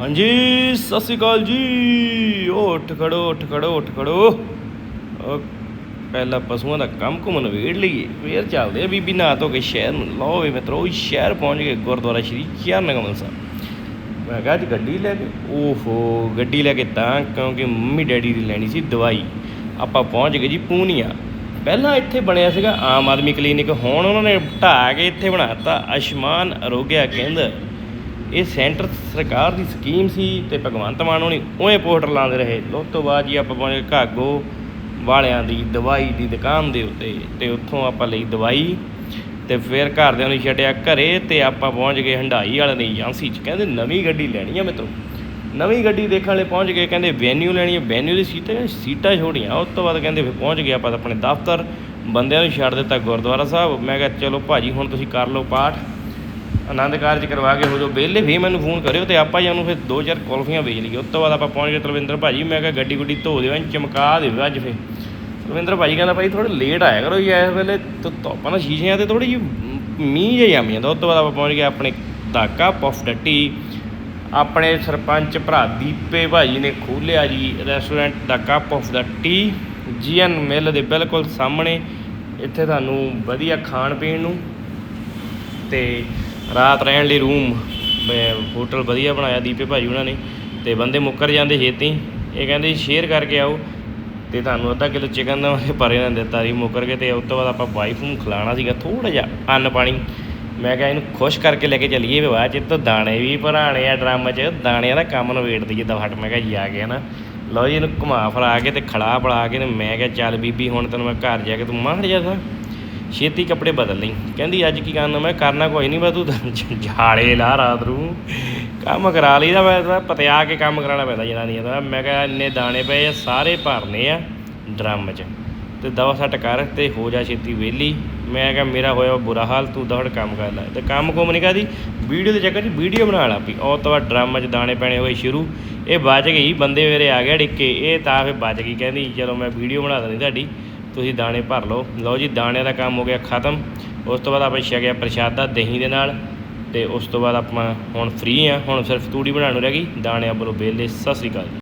ਹਾਂਜੀ, ਸਤਿ ਸ਼੍ਰੀ ਅਕਾਲ ਜੀ। ਉੱਠ ਖੜੋ ਉੱਠ ਖੜੋ ਉੱਠ ਖੜੋ। ਉਹ ਪਹਿਲਾਂ ਪਸ਼ੂਆਂ ਦਾ ਕੰਮ ਘੁੰਮਣ ਵੇੜ ਲਈਏ। ਫੇਰ ਚੱਲਦੇ ਆ ਬੀਬੀ ਨਾ ਧੋ ਕੇ ਸ਼ਹਿਰ ਨੂੰ। ਲਓ ਵੀ ਮਿੱਤਰੋ ਉਹੀ ਸ਼ਹਿਰ ਪਹੁੰਚ ਗਏ ਗੁਰਦੁਆਰਾ ਸ਼੍ਰੀ ਚਰਨਕਮਲ ਸਾਹਿਬ। ਮੈਂ ਕਿਹਾ, ਅੱਜ ਗੱਡੀ ਲੈ ਕੇ? ਓਹੋ, ਗੱਡੀ ਲੈ ਕੇ ਤਾਂ, ਕਿਉਂਕਿ ਮੰਮੀ ਡੈਡੀ ਦੀ ਲੈਣੀ ਸੀ ਦਵਾਈ। ਆਪਾਂ ਪਹੁੰਚ ਗਏ ਜੀ ਪੂਨੀਆ। ਪਹਿਲਾਂ ਇੱਥੇ ਬਣਿਆ ਸੀਗਾ ਆਮ ਆਦਮੀ ਕਲੀਨਿਕ, ਹੁਣ ਉਹਨਾਂ ਨੇ ਢਾਹ ਕੇ ਇੱਥੇ ਬਣਾਤਾ ਆਯੁਸ਼ਮਾਨ ਅਰੋਗਿਆ ਕੇਂਦਰ। ਇਹ ਸੈਂਟਰ ਸਰਕਾਰ ਦੀ ਸਕੀਮ ਸੀ ਤੇ ਭਗਵੰਤ ਮਾਨ ਹੋਣੀ ਉਵੇਂ ਪੋਸਟਰ ਲਾਉਂਦੇ ਰਹੇ। ਉਸ ਤੋਂ ਬਾਅਦ ਜੀ ਆਪਾਂ ਪਹੁੰਚ ਗਏ ਘਾਗੋ ਵਾਲਿਆਂ ਦੀ ਦਵਾਈ ਦੀ ਦੁਕਾਨ ਦੇ ਉੱਤੇ ਤੇ ਉੱਥੋਂ ਆਪਾਂ ਲਈ ਦਵਾਈ ਤੇ ਫਿਰ ਘਰਦਿਆਂ ਨੂੰ ਛੱਡਿਆ ਘਰੇ ਤੇ ਆਪਾਂ ਪਹੁੰਚ ਗਏ ਹੰਡਾਈ ਵਾਲੇ ਦੀ ਏਜੰਸੀ 'ਚ। ਕਹਿੰਦੇ ਨਵੀਂ ਗੱਡੀ ਲੈਣੀ ਆ ਮਿੱਤਰੋ। ਨਵੀਂ ਗੱਡੀ ਦੇਖਣ ਵਾਲੇ ਪਹੁੰਚ ਗਏ, ਕਹਿੰਦੇ ਵੈਨਿਊ ਲੈਣੀ ਹੈ ਵੈਨਿਊ ਦੀ ਸੀਟਾਂ ਸੀਟਾਂ ਛੋੜੀਆਂ। ਉਸ ਤੋਂ ਬਾਅਦ ਕਹਿੰਦੇ ਫਿਰ ਪਹੁੰਚ ਗਏ ਆਪਾਂ ਆਪਣੇ ਦਫ਼ਤਰ। ਬੰਦਿਆਂ ਨੂੰ ਛੱਡ ਦਿੱਤਾ ਗੁਰਦੁਆਰਾ ਸਾਹਿਬ। ਮੈਂ ਕਿਹਾ, ਚਲੋ ਭਾਜੀ, ਹੁਣ ਤੁਸੀਂ ਕਰ ਲਓ ਪਾਠ। ਆਨੰਦ ਕਾਰਜ ਕਰਵਾ ਕੇ ਹੋ ਜੋ ਵਿਹਲੇ ਵੀ ਮੈਨੂੰ ਫੋਨ ਕਰਿਓ ਤੇ ਆਪਾਂ ਜੀ ਉਹਨੂੰ ਫਿਰ ਦੋ ਚਾਰ ਕੁਲਫੀਆਂ ਵੇਚ ਲਈਏ। ਉਸ ਤੋਂ ਬਾਅਦ ਆਪਾਂ ਪਹੁੰਚ ਗਏ ਤਲਵਿੰਦਰ ਭਾਜੀ। ਮੈਂ ਕਿਹਾ ਗੱਡੀ ਗੁੱਡੀ ਧੋ ਦਿਓ ਐਨ ਚਮਕਾ ਦਿਓ ਅੱਜ ਫਿਰ। ਤਲਵਿੰਦਰ ਭਾਜੀ ਕਹਿੰਦਾ, ਭਾਈ ਥੋੜਾ ਲੇਟ ਆਇਆ ਕਰੋ ਜੀ, ਇਸ ਵੇਲੇ ਧੁ- ਧੁੱਪਾਂ ਨਾਲ ਸ਼ੀਸ਼ਿਆਂ ਤੇ ਥੋੜੀ ਜਿਹੀ ਮੀਂਹ ਜਿਹਾ ਜੰਮ ਜਾਂਦਾ। ਉਸ ਤੋਂ ਬਾਅਦ ਆਪਾਂ ਪਹੁੰਚ ਗਏ ਆਪਣੇ ਦਾਕਾ ਪਫ ਡੱਟੀ। ਆਪਣੇ ਸਰਪੰਚ ਭਰਾ ਦੀਪੇ ਭਾਜੀ ਨੇ ਖੋਲ੍ਹਿਆ ਜੀ ਰੈਸਟੋਰੈਂਟ ਦਾ ਕੱਪ ਆਫ ਦਾ ਟੀ ਜੀਐਨ ਮਿਲ ਦੇ ਬਿਲਕੁਲ ਸਾਹਮਣੇ। ਇੱਥੇ ਤੁਹਾਨੂੰ ਵਧੀਆ ਖਾਣ ਪੀਣ ਨੂੰ ਤੇ ਰਾਤ ਰਹਿਣ ਲਈ ਰੂਮ ਹੋਟਲ ਵਧੀਆ ਬਣਾਇਆ ਦੀਪੇ ਭਾਜੀ ਉਹਨਾਂ ਨੇ, ਤੇ ਬੰਦੇ ਮੁੱਕਰ ਜਾਂਦੇ ਛੇਤੀ। ਇਹ ਕਹਿੰਦੇ ਸ਼ੇਅਰ ਕਰਕੇ ਆਓ। ਤੇ ਤੁਹਾਨੂੰ ਅੱਧਾ ਕਿਲੋ ਚਿਕਨ ਦੇਵਾਂਗੇ ਪਰ ਇਹਨਾਂ ਨੇ ਦਿੱਤਾ ਜੀ, ਮੁੱਕਰ ਕੇ ਤੇ ਉਸ ਤੋਂ ਬਾਅਦ ਆਪਾਂ ਵਾਈਫ ਨੂੰ ਖਿਲਾਉਣਾ ਸੀਗਾ ਥੋੜਾ ਜਿਹਾ ਅੰਨ ਪਾਣੀ। ਮੈਂ ਕਿਹਾ ਇਹਨੂੰ ਖੁਸ਼ ਕਰਕੇ ਲੈ ਕੇ ਚੱਲੀਏ ਵੀ ਬਾਅਦ ਚ ਤਾਂ ਦਾਣੇ ਵੀ ਭਰਾਣੇ ਆ ਡਰਮ 'ਚ, ਦਾਣਿਆਂ ਦਾ ਕੰਮ ਨਵੇੜ ਦਈਏ ਦਫਟ। ਮੈਂ ਕਿਹਾ ਜੀ ਆ ਗਿਆ ਨਾ। ਲਓ ਜੀ, ਇਹਨੂੰ ਘੁਮਾ ਫਰਾ ਕੇ ਤੇ ਖੜਾ ਪੜਾ ਕੇ ਤੇ ਮੈਂ ਕਿਹਾ ਚੱਲ ਬੀਬੀ, ਹੁਣ ਤੈਨੂੰ ਮੈਂ ਘਰ ਜਾ ਕੇ ਤੂੰ ਮਾਰ ਜਾ ਛੇਤੀ ਕੱਪੜੇ ਬਦਲ ਲਈ। ਕਹਿੰਦੀ, ਅੱਜ ਕੀ ਕਰਨਾ? ਮੈਂ ਕਰਨਾ ਕੋਈ ਨਹੀਂ ਬਸ ਤੂੰ ਤਾਂ ਝ- ਝਾੜੇ ਲਾ ਰਾਤ ਨੂੰ। ਕੰਮ ਕਰਾ ਲਈਦਾ ਮੈਂ ਤਾਂ ਪਤਿਆ ਕੇ ਕੰਮ ਕਰਾਉਣਾ ਪੈਂਦਾ ਜਨਾਨੀਆਂ ਦਾ। ਮੈਂ ਕਿਹਾ, ਇੰਨੇ ਦਾਣੇ ਪਏ ਆ, ਸਾਰੇ ਭਰਨੇ ਆ ਡਰਮ 'ਚ। ਤੇ ਦਵਾ ਸੱਟ ਕਰ ਤੇ ਹੋ ਜਾ ਛੇਤੀ ਵਿਹਲੀ। ਮੈਂ ਕਿਹਾ, ਮੇਰਾ ਹੋਇਆ ਬੁਰਾ ਹਾਲ, ਤੂੰ ਦਵੜ ਕੰਮ ਕਰ ਲੈ। ਤੇ ਕੰਮ ਕੁਮ ਨਹੀਂ ਕਰਦੀ। ਵੀਡੀਓ ਦੇ ਚੱਕਰ 'ਚ ਵੀਡੀਓ ਬਣਾ ਲਾ ਪਈ ਉਹ ਤੋਂ ਬਾਅਦ ਡਰਮ 'ਚ ਦਾਣੇ ਪੈਣੇ ਹੋਏ ਸ਼ੁਰੂ। ਇਹ ਬਚ ਗਈ, ਬੰਦੇ ਮੇਰੇ ਆ ਗਿਆ ਡਿੱਕੇ ਇਹ ਤਾਂ ਫਿਰ ਬਚ ਗਈ। ਕਹਿੰਦੀ, ਚਲੋ, ਮੈਂ ਵੀਡੀਓ ਬਣਾ ਦਿੰਦੀ ਤੁਹਾਡੀ। ਤੁਸੀਂ ਦਾਣੇ ਭਰ ਲਓ। ਲਓ ਜੀ, ਦਾਣਿਆਂ ਦਾ ਕੰਮ ਹੋ ਗਿਆ ਖਤਮ। ਉਸ ਤੋਂ ਬਾਅਦ ਆਪਾਂ ਛਕਿਆ ਪ੍ਰਸ਼ਾਦਾ ਦਹੀਂ ਦੇ ਨਾਲ। ਤੇ ਉਸ ਤੋਂ ਬਾਅਦ ਆਪਾਂ ਹੁਣ ਫ੍ਰੀ ਆ। ਹੁਣ ਸਿਰਫ ਤੂੜੀ ਬਣਾਉਣ ਨੂੰ ਰਹਿ ਗਈ। ਦਾਣਿਆਂ ਵੱਲੋਂ। ਬੇਲੇ ਸਤਿ ਸ੍ਰੀ ਅਕਾਲ ਜੀ।